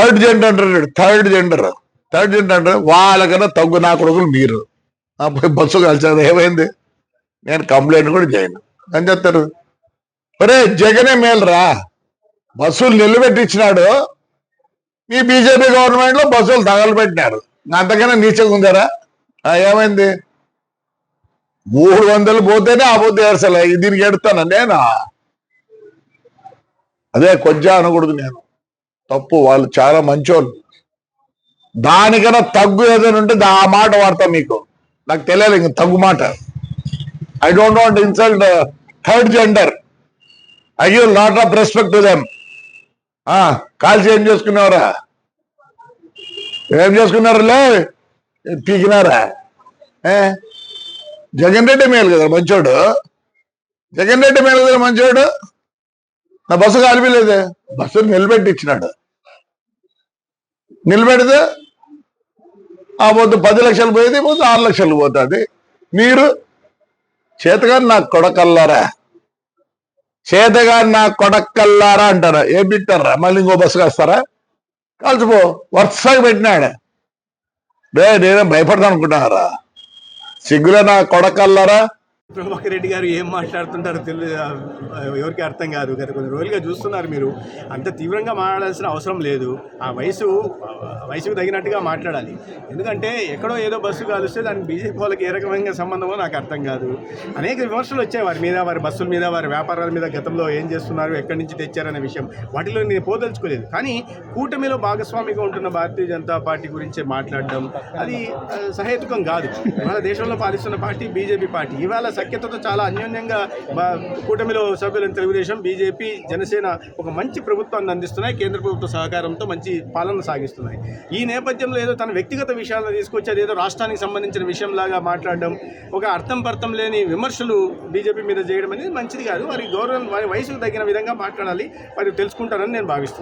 Third gender అంటారు third gender third gender అంటే వాళ్ళకన్నా తగ్గు నా కొడుకులు మీరు. పోయి బస్సు కలిసారు ఏమైంది? నేను కంప్లైంట్ కూడా చేయను. అని చెప్తారు ఒరే జగనే మేలురా బస్సులు నిలబెట్టించినాడు. మీ బీజేపీ గవర్నమెంట్లో బస్సులు తగలబెట్టినారు. అంతకన్నా నీచగా ఉందారా? ఆ, ఏమైంది? మూడు వందలు పోతేనే ఆ పొద్దు ఏడ్చలే. దీనికి ఎడతాను నేను? అదే కొంచెం అనకూడదు నేను. తప్పు వాళ్ళు చాలా మంచోళ్ళు. దానికన్నా తగ్గు ఏదైనా ఉంటే ఆ మాట వాడతా మీకు. నాకు తెలియదు ఇంక తగ్గు మాట. I don't want insult third gender I you lot of respect to them కాల్చి ఏం చేసుకున్నారా ఏం చేసుకున్నారు లే పీకినారా జగన్ రెడ్డి మేలు కదా మంచోడు? జగన్ రెడ్డి మేలు కదా మంచోడు? నా బస్సు కాలిపోలేదే. బస్సు నిలబెట్టి ఇచ్చినాడు నిలబెడితే ఆ పొద్దు పది లక్షలు పోయేది పొద్దు ఆరు లక్షలు పోతుంది. మీరు చేతగాని నాకు కొడకల్లారా? చేతగాని నా కొడకల్లారా అంటారా? ఏం పెట్టారా మళ్ళీ ఇంకో బస్సు కాస్తారా? కలిసిపో వరుసగా పెట్టినాడు రే నేనేం భయపడతాను అనుకుంటున్నారా? సిగ్గులే నా కొడకల్లారా? ప్రభాకర్ రెడ్డి గారు ఏం మాట్లాడుతుంటారో తెలియదు ఎవరికి అర్థం కాదు. గత కొన్ని రోజులుగా చూస్తున్నారు మీరు. అంత తీవ్రంగా మాట్లాడాల్సిన అవసరం లేదు. ఆ వయసు వయసుకు తగినట్టుగా మాట్లాడాలి. ఎందుకంటే ఎక్కడో ఏదో బస్సు కాలుస్తే దానికి బీజేపీ వాళ్ళకి ఏ రకమైన సంబంధమో నాకు అర్థం కాదు. అనేక విమర్శలు వచ్చాయి. వారి మీద వారి బస్సుల మీద వారి వ్యాపారాల మీద గతంలో ఏం చేస్తున్నారు ఎక్కడి నుంచి తెచ్చారనే విషయం. వాటిలో నేను పోదలుచుకోలేదు. కానీ కూటమిలో భాగస్వామిగా ఉంటున్న భారతీయ జనతా పార్టీ గురించి మాట్లాడడం అది సహేతుకం కాదు. మన దేశంలో పాలిస్తున్న పార్టీ బీజేపీ పార్టీ. ఇవాళ సఖ్యతతో చాలా అన్యోన్యంగా మా కూటమిలో సభ్యులైన తెలుగుదేశం బీజేపీ జనసేన ఒక మంచి ప్రభుత్వాన్ని అందిస్తున్నాయి. కేంద్ర ప్రభుత్వ సహకారంతో మంచి పాలన సాగిస్తున్నాయి. ఈ నేపథ్యంలో ఏదో తన వ్యక్తిగత విషయాలను తీసుకొచ్చి అది ఏదో రాష్ట్రానికి సంబంధించిన విషయంలాగా మాట్లాడడం ఒక అర్థం పర్థం లేని విమర్శలు బీజేపీ మీద చేయడం అనేది మంచిది కాదు. వారి గౌరవం వారి వయసుకు తగిన విధంగా మాట్లాడాలి. వారు తెలుసుకుంటారని నేను భావిస్తున్నాను.